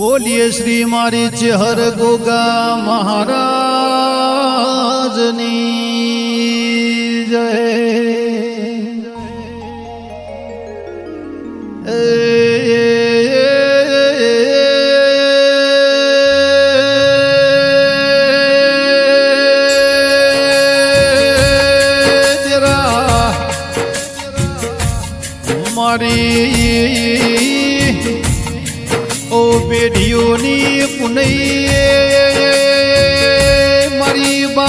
બોલીએ શ્રી મારી ચહર ગોગા મહારાજની જય મારી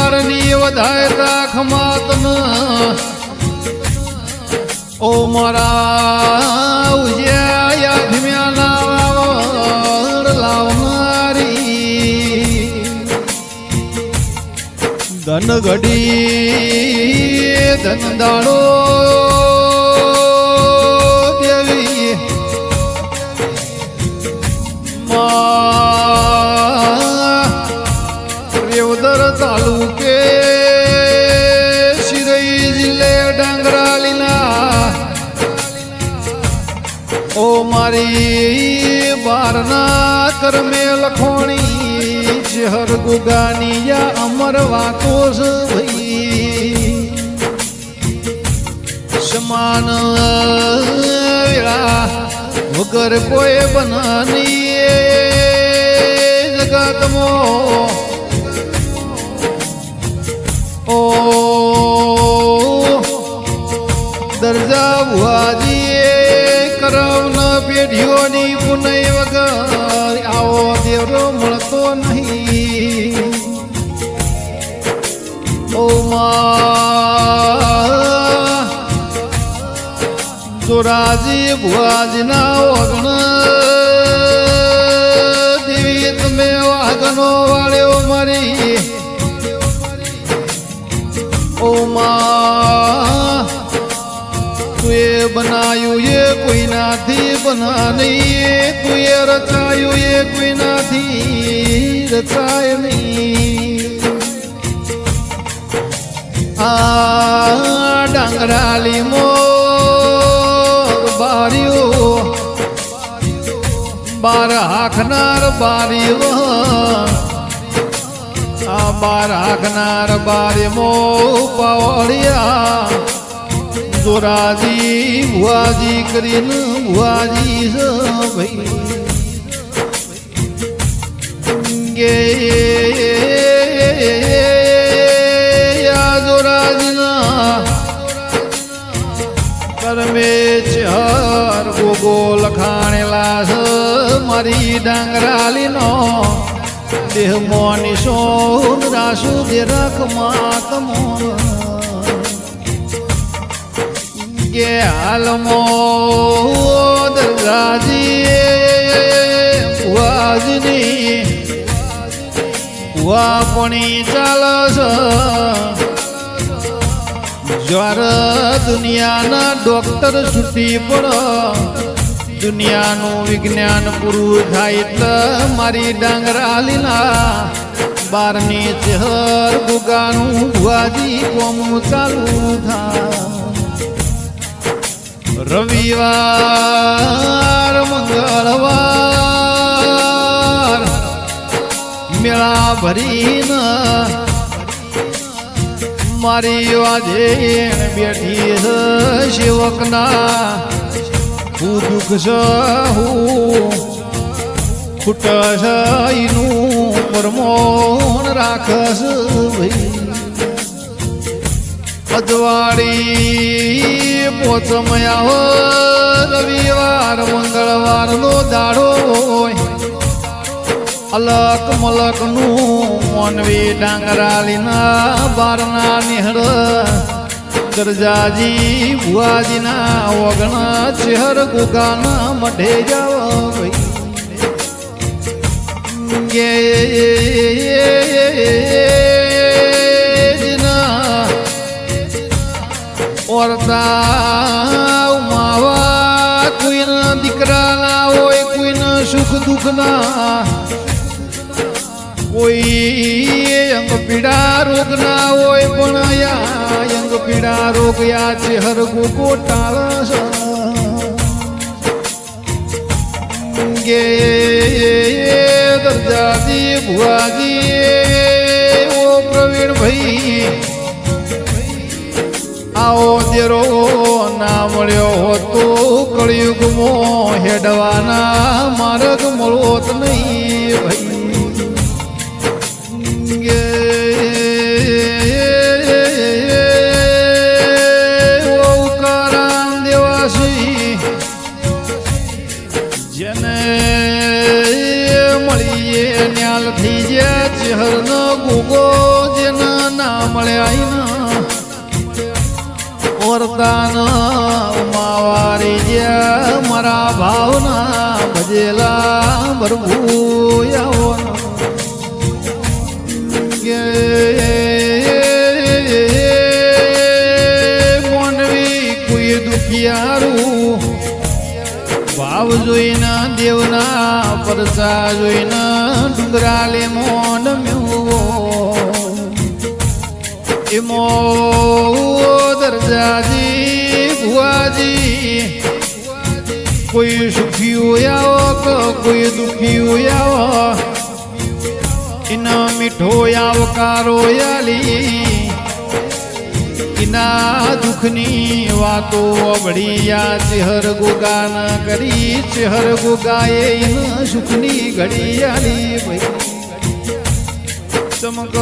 મારી બારની વધાય રાખ માતન. ઓ મારા ઉજ્યા ધીમ્યા લાવર લાવનારી. ધન ઘડી ધન દાડો મારી બારના કરમે લખોણી શહર ગુગાની અમર વાતો ભાઈ સમાન વેળા વગર કોઈ બનાની જગતમો. ઓ દરજા ભુવાજી કરવન પેઢીઓની પુનઈ વગર આવો દેવરો મળતો નહીં. ઓ જોરાજી ભુવાજીના ઓગણ દેવી તમે વાગનો વાળ્યો મારી. ઓ માં બનાયું, એ કોઈનાથી બના નહીં. તુએ રચાયું, એ કોઈનાથી રચાય નહીં. આ ડાંગરાલી મોર બારીઓ, બાર હાખનાર બારીઓ. આ બાર હાખનાર બારી મો પાવળિયા જોરાજી ભુવાજી કરીને ભુવાજી છે ભાઈ. ગે ચાર ગોગો લખાણેલા છે, મારી ડાંગરાલીનો દેહ મોની સોન રાસુ દે રખ માતમો ગે હાલમો દરગાજી વાજની વાપણી ચાલસ જ્વાર દુનિયાના ડોક્ટર છૂટી પડો. દુનિયાનું વિજ્ઞાન પૂરું થાય એટલે મારી ડાંગરાલીના બારની ચહર ગુગાનું ભુવાજી કોમું ચાલુ થાય. રવિવાર, મંગળવાર મેળા ભરીને મારી વાજે બેઠી સેવકના હું દુઃખ હું એનું પરમોણ રાખસ ભાઈ. અજવાળી પોચમયા હો, રવિવાર, મંગળવારનો દાડો હોય. અલક મનવી મોનવી ડાંગરાલીના બારના નિહળ. ગરજાજી ભુવાજીના ઓગણ ચહેર ગુગાના મઢે જાવ ભાઈ ઓરતા માવા, કોઈના દીકરા ના હોય, કોઈના સુખ દુઃખ ના કોઈ અંગ પીડા રોગ ના હોય, પણ યા અંગ પીડા રોગ યા છે હર ગોગો ટાળસ ગે દરજાજી ભુવાજી ઓ પ્રવીણ ભાઈ દેરો ના મળ્યો હતો કળિયુગમો હેડવાના માર્ગ મળોત વરદાન માવારી જ્યા મારા ભાવના ભજેલા ભરભૂ મોનવી કોઈ દુખિયારું. ભાવ જોઈને દેવના પરસા જોઈને ડુંગરાલે મોન મેવો એમો દરજાજી કોઈ સુખી આવો કોઈ દુખી આવો? ઇના મીઠો આવકારો યાલી ઇના દુઃખની વાતો અબળિયા ચેહર ગુગાન કરી, ચેહર ગુગાએ એના સુખની ઘડિયાળી ભાઈ. ચમક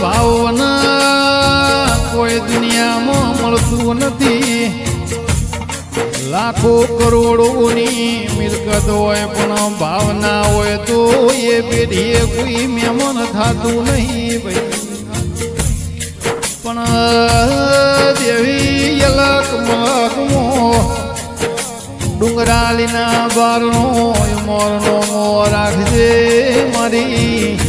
ભાવના કોઈ દુનિયામાં મળતું નથી. લાખો કરોડોની મિલકત હોય, પણ ભાવના હોય તો એ પેઢીએ કોઈ મહેમાન થતું નહીં ભાઈ. પણ દેવી અલગ મગમો ડુંગરાલીના બારનો, મોરનો મો રાખજે મારી.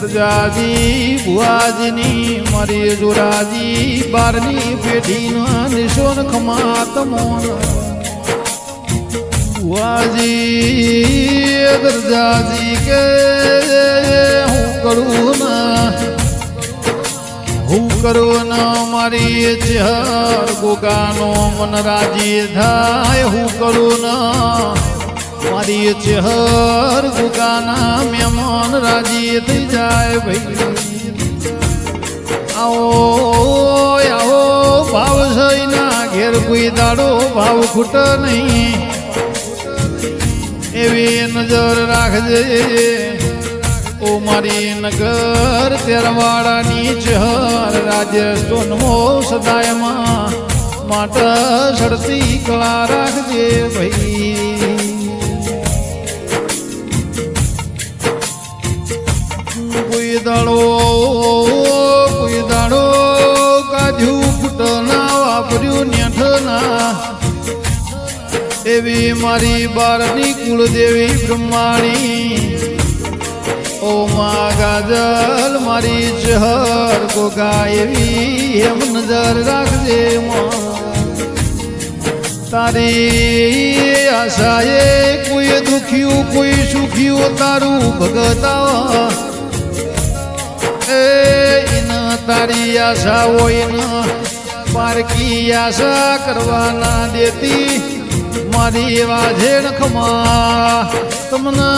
સરજાજી ભુવાજીની મારી જોરાજી, બારની પેઢીના નિશોન ખમાત મોન. ભુવાજી દરજાજી કે હું કરું ના, હું કરું ના, મારી ચહેર ગોગાનો મન રાજી થાય, હું કરું ના, મારી ચહેર ગુગાના મહેમાન રાજી થઈ જાય ભાઈ. આવો આવો ભાવ સઈના ઘેર કોઈ દાડો ભાવ ખૂટ નહીં. એવી નજર રાખજે. ઓ મારી નગર તેરવાડાની ચહર રાજસ્થાનમો સદાયમાં. માટે સડતી કળા રાખજે ભાઈ. દાડો, કોઈ દાડો કાઢ્યું ફૂટના વાપર્યું નેઠના. એવી મારી બારની કુળદેવી બ્રહ્માણી. ઓ મા ગાજલ, મારી ચહર ગોગા એવી એમ નજર રાખજે તારી આશાએ કોઈ દુખ્યું, કોઈ સુખ્યું, તારું ભગતા એ ઇના તારી આશા હોય ન પારકી આશા કરવાના દેતી મારી વાજેણ ખમા તમને